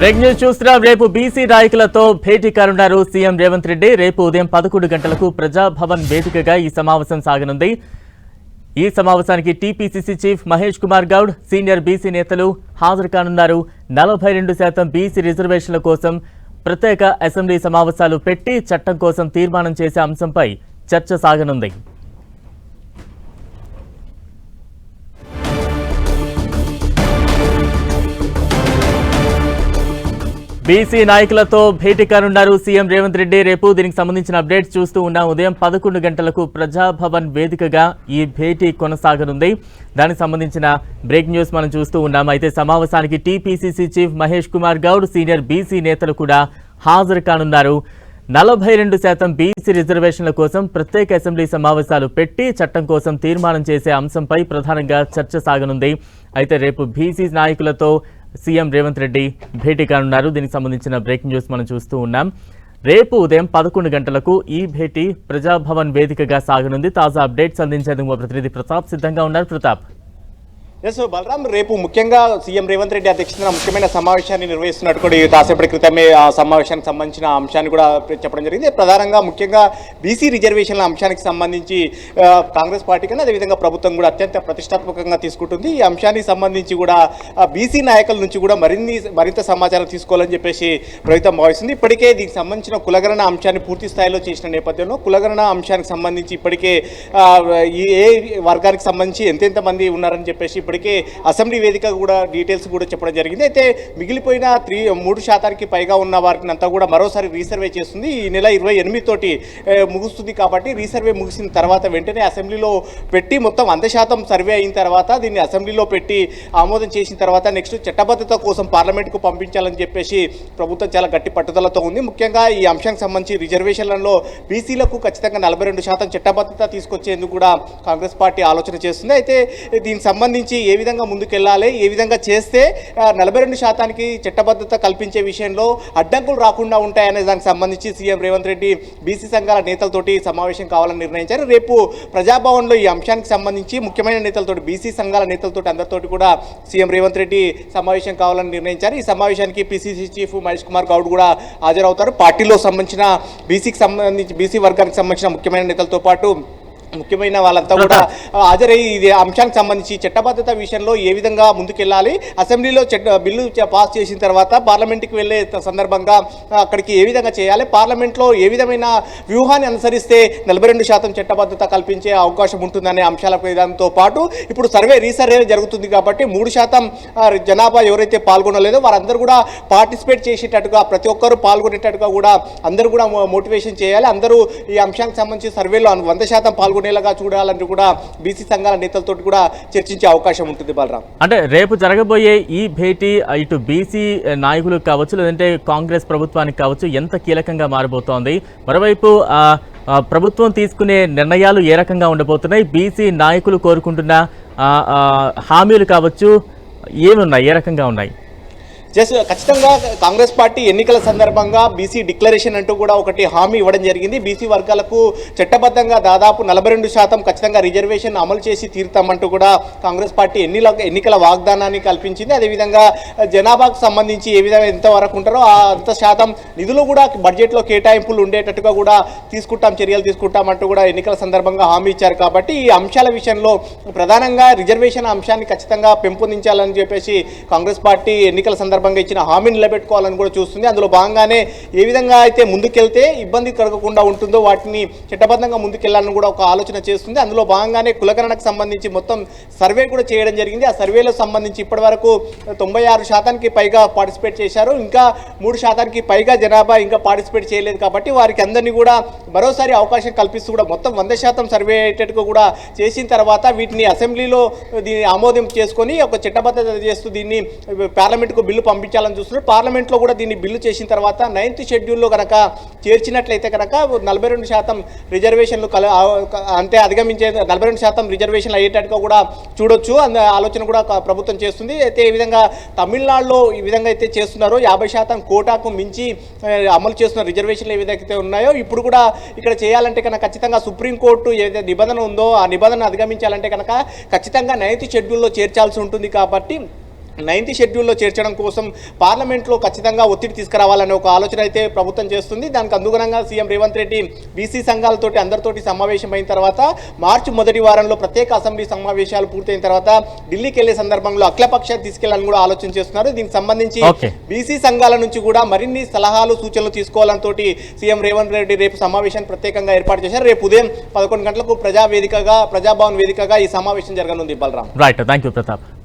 Break news చూస్తున్నాం. రేపు BC నాయకులతో భేటీ కానున్నారు సీఎం రేవంత్ రెడ్డి. రేపు ఉదయం పదకొండు గంటలకు ప్రజాభవన్ వేదికగా ఈ సమావేశం సాగనుంది. ఈ సమావేశానికి TPCC chief Mahesh Kumar Goud senior BC నేతలు హాజరు కానున్నారు. నలభై రెండు శాతం బీసీ రిజర్వేషన్ల కోసం ప్రత్యేక అసెంబ్లీ సమావేశాలు పెట్టి చట్టం కోసం తీర్మానం చేసే అంశంపై చర్చ సాగనుంది. బీసీ నాయకులతో భేటీ కానున్నారు సీఎం రేవంత్ రెడ్డి. రేపు దీనికి సంబంధించిన అప్డేట్స్ చూస్తూ ఉన్నాం. ఉదయం పదకొండు గంటలకు ప్రజాభవన్ వేదికగా ఈ భేటీ కొనసాగనుంది. దానికి సంబంధించిన బ్రేక్ న్యూస్ మనం చూస్తూ ఉన్నాం. అయితే సమావేశానికి TPCC chief Mahesh Kumar Goud senior BC నేతలు కూడా హాజరు కానున్నారు. నలభై రెండు శాతం బీసీ రిజర్వేషన్ల కోసం ప్రత్యేక అసెంబ్లీ సమావేశాలు పెట్టి చట్టం కోసం తీర్మానం చేసే అంశంపై ప్రధానంగా చర్చ సాగనుంది. అయితే రేపు బీసీ నాయకులతో సీఎం రేవంత్ రెడ్డి భేటీ కానున్నారు. దీనికి సంబంధించిన బ్రేకింగ్ న్యూస్ మనం చూస్తూ ఉన్నాం. రేపు ఉదయం పదకొండు గంటలకు ఈ భేటీ ప్రజాభవన్ వేదికగా సాగనుంది. తాజా అప్డేట్స్ అందించేందుకు మా ప్రతినిధి ప్రతాప్ సిద్ధంగా ఉన్నారు. ప్రతాప్. ఎస్ బలరాం రేపు ముఖ్యంగా సీఎం రేవంత్ రెడ్డి అధ్యక్షతన ముఖ్యమైన సమావేశాన్ని నిర్వహిస్తున్నట్టు కూడా ఈ కాసేపటి క్రితమే ఆ సమావేశానికి సంబంధించిన అంశాన్ని కూడా చెప్పడం జరిగింది. ప్రధానంగా ముఖ్యంగా బీసీ రిజర్వేషన్ల అంశానికి సంబంధించి కాంగ్రెస్ పార్టీ కన్నా అదేవిధంగా ప్రభుత్వం కూడా అత్యంత ప్రతిష్టాత్మకంగా తీసుకుంటుంది. ఈ అంశానికి సంబంధించి కూడా బీసీ నాయకుల నుంచి కూడా మరిన్ని మరింత సమాచారం తీసుకోవాలని చెప్పేసి ప్రభుత్వం భావిస్తుంది. ఇప్పటికే దీనికి సంబంధించిన కులగణన అంశాన్ని పూర్తి స్థాయిలో చేసిన నేపథ్యంలో కులగణన అంశానికి సంబంధించి ఇప్పటికే ఏ వర్గానికి సంబంధించి ఎంతెంత మంది ఉన్నారని చెప్పేసి ఇప్పటికే అసెంబ్లీ వేదిక కూడా డీటెయిల్స్ కూడా చెప్పడం జరిగింది. అయితే మిగిలిపోయిన త్రీ మూడు శాతానికి పైగా ఉన్న వారిని అంతా కూడా మరోసారి రీసర్వే చేస్తుంది. ఈ నెల ఇరవై ఎనిమిది తోటి ముగుస్తుంది కాబట్టి రీసర్వే ముగిసిన తర్వాత వెంటనే అసెంబ్లీలో పెట్టి మొత్తం వంద శాతం సర్వే అయిన తర్వాత దీన్ని అసెంబ్లీలో పెట్టి ఆమోదం చేసిన తర్వాత నెక్స్ట్ చట్టబద్ధత కోసం పార్లమెంట్కు పంపించాలని చెప్పేసి ప్రభుత్వం చాలా గట్టి పట్టుదలతో ఉంది. ముఖ్యంగా ఈ అంశానికి సంబంధించి రిజర్వేషన్లలో బీసీలకు ఖచ్చితంగా నలభై రెండు శాతం చట్టబద్ధత తీసుకొచ్చేందుకు కూడా కాంగ్రెస్ పార్టీ ఆలోచన చేస్తుంది. అయితే దీనికి సంబంధించి ఏ విధంగా ముందుకెళ్ళాలి ఏ విధంగా చేస్తే నలభై రెండు శాతానికి చట్టబద్ధత కల్పించే విషయంలో అడ్డంకులు రాకుండా ఉంటాయనే దానికి సంబంధించి సీఎం రేవంత్ రెడ్డి బీసీ సంఘాల నేతలతోటి సమావేశం కావాలని నిర్ణయించారు. రేపు ప్రజాభవన్లో ఈ అంశానికి సంబంధించి ముఖ్యమైన నేతలతోటి బీసీ సంఘాల నేతలతోటి అందరితోటి కూడా సీఎం రేవంత్ రెడ్డి సమావేశం కావాలని నిర్ణయించారు. ఈ సమావేశానికి పిసిసి చీఫ్ మహేష్ కుమార్ గౌడ్ కూడా హాజరవుతారు. పార్టీలో సంబంధించిన బీసీకి సంబంధించి బీసీ వర్గానికి సంబంధించిన ముఖ్యమైన నేతలతో పాటు ముఖ్యమైన వాళ్ళంతా కూడా హాజరై ఇది అంశానికి సంబంధించి చట్టబద్ధత విషయంలో ఏ విధంగా ముందుకెళ్ళాలి అసెంబ్లీలో చట్ట బిల్లు పాస్ చేసిన తర్వాత పార్లమెంట్కి వెళ్ళే సందర్భంగా అక్కడికి ఏ విధంగా చేయాలి పార్లమెంట్లో ఏ విధమైన వ్యూహాన్ని అనుసరిస్తే నలభై రెండు శాతం చట్టబద్ధత కల్పించే అవకాశం ఉంటుందనే అంశాల దాంతో పాటు ఇప్పుడు సర్వే రీసర్వే జరుగుతుంది కాబట్టి మూడు శాతం జనాభా ఎవరైతే పాల్గొనలేదో వారందరూ కూడా పార్టిసిపేట్ చేసేటట్టుగా ప్రతి ఒక్కరూ పాల్గొనేటట్టుగా కూడా అందరూ కూడా మోటివేషన్ చేయాలి. అందరూ ఈ అంశానికి సంబంధించి సర్వేలో వంద శాతం పాల్గొనేలాగా చూడాలని కూడా బీసీ సంఘాల నేతలతో కూడా చర్చించే అవకాశం ఉంటుంది బలరాం. అంటే రేపు జరగబోయే ఈ భేటీ ఇటు బీసీ నాయకులకు కావచ్చు లేదంటే కాంగ్రెస్ ప్రభుత్వానికి కావచ్చు ఎంత కీలకంగా మారబోతోంది? మరోవైపు ప్రభుత్వం తీసుకునే నిర్ణయాలు ఏ రకంగా ఉండబోతున్నాయి? బీసీ నాయకులు కోరుకుంటున్న హామీలు కావచ్చు ఏమున్నాయి? ఏ రకంగా ఉన్నాయి? జస్ట్ ఖచ్చితంగా కాంగ్రెస్ పార్టీ ఎన్నికల సందర్భంగా బీసీ డిక్లరేషన్ అంటూ కూడా ఒకటి హామీ ఇవ్వడం జరిగింది. బీసీ వర్గాలకు చట్టబద్ధంగా దాదాపు నలభై రెండు శాతం ఖచ్చితంగా రిజర్వేషన్ అమలు చేసి తీరుతామంటూ కూడా కాంగ్రెస్ పార్టీ ఎన్నిల ఎన్నికల వాగ్దానాన్ని కల్పించింది. అదేవిధంగా జనాభాకు సంబంధించి ఏ విధంగా ఎంత వరకు ఉంటారో ఆ అంత శాతం నిధులు కూడా బడ్జెట్లో కేటాయింపులు ఉండేటట్టుగా కూడా తీసుకుంటాం చర్యలు తీసుకుంటామంటూ కూడా ఎన్నికల సందర్భంగా హామీ ఇచ్చారు. కాబట్టి ఈ అంశాల విషయంలో ప్రధానంగా రిజర్వేషన్ అంశాన్ని ఖచ్చితంగా పెంపొందించాలని చెప్పేసి కాంగ్రెస్ పార్టీ ఎన్నికల సందర్భంగా ఇచ్చిన హామీని నిలబెట్టుకోవాలని కూడా చూస్తుంది. అందులో భాగంగానే ఏ విధంగా అయితే ముందుకెళ్తే ఇబ్బంది కలగకుండా ఉంటుందో వాటిని చట్టబద్ధంగా ముందుకెళ్ళాలని కూడా ఒక ఆలోచన చేస్తుంది. అందులో భాగంగానే కులకరణకు సంబంధించి మొత్తం సర్వే కూడా చేయడం జరిగింది. ఆ సర్వేలో సంబంధించి ఇప్పటివరకు తొంభై ఆరు శాతానికి పైగా పార్టిసిపేట్ చేశారు. ఇంకా మూడు శాతానికి పైగా జనాభా ఇంకా పార్టిసిపేట్ చేయలేదు కాబట్టి వారికి అందరినీ కూడా మరోసారి అవకాశం కల్పిస్తూ కూడా మొత్తం వంద శాతం సర్వే అయ్యేటట్టుగా కూడా చేసిన తర్వాత వీటిని అసెంబ్లీలో దీన్ని ఆమోదం చేసుకొని ఒక చట్టబద్ధత చేస్తూ దీన్ని పార్లమెంట్కు బిల్లు పంపించాలని చూస్తున్నారు పార్లమెంట్లో కూడా దీన్ని బిల్లు చేసిన తర్వాత నైన్త్ షెడ్యూల్లో కనుక చేర్చినట్లయితే కనుక నలభై రెండు శాతం రిజర్వేషన్లు కల అంతే అధిగమించే నలభై రెండు శాతం రిజర్వేషన్లు అయ్యేటట్టుగా కూడా చూడొచ్చు అందు ఆలోచన కూడా ప్రభుత్వం చేస్తుంది. అయితే ఈ విధంగా తమిళనాడులో ఈ విధంగా అయితే చేస్తున్నారో యాభై శాతం కోటాకు మించి అమలు చేస్తున్న రిజర్వేషన్లు ఏ విధంగా అయితే ఉన్నాయో ఇప్పుడు కూడా ఇక్కడ చేయాలంటే కనుక ఖచ్చితంగా సుప్రీంకోర్టు ఏదైతే నిబంధన ఉందో ఆ నిబంధన అధిగమించాలంటే కనుక ఖచ్చితంగా నైన్త్ షెడ్యూల్లో చేర్చాల్సి ఉంటుంది కాబట్టి నైన్త్ షెడ్యూల్లో చేర్చడం కోసం పార్లమెంట్లో ఖచ్చితంగా ఒత్తిడి తీసుకురావాలనే ఒక ఆలోచన అయితే ప్రభుత్వం చేస్తుంది. దానికి అనుగుణంగా సీఎం రేవంత్ రెడ్డి బీసీ సంఘాలతోటి అందరితోటి సమావేశం అయిన తర్వాత మార్చి మొదటి వారంలో ప్రత్యేక అసెంబ్లీ సమావేశాలు పూర్తయిన తర్వాత ఢిల్లీకి వెళ్ళే సందర్భంలో అఖిలపక్షాన్ని తీసుకెళ్ళాలని కూడా ఆలోచన చేస్తున్నారు. దీనికి సంబంధించి. బీసీ సంఘాల నుంచి కూడా మరిన్ని సలహాలు సూచనలు తీసుకోవాలని తోటి సీఎం రేవంత్ రెడ్డి రేపు సమావేశాన్ని ప్రత్యేకంగా ఏర్పాటు చేశారు. రేపు ఉదయం పదకొండు గంటలకు ప్రజా వేదికగా ప్రజాభవన్ వేదికగా ఈ సమావేశం జరగనుంది. Balaram. Right thank you Pratap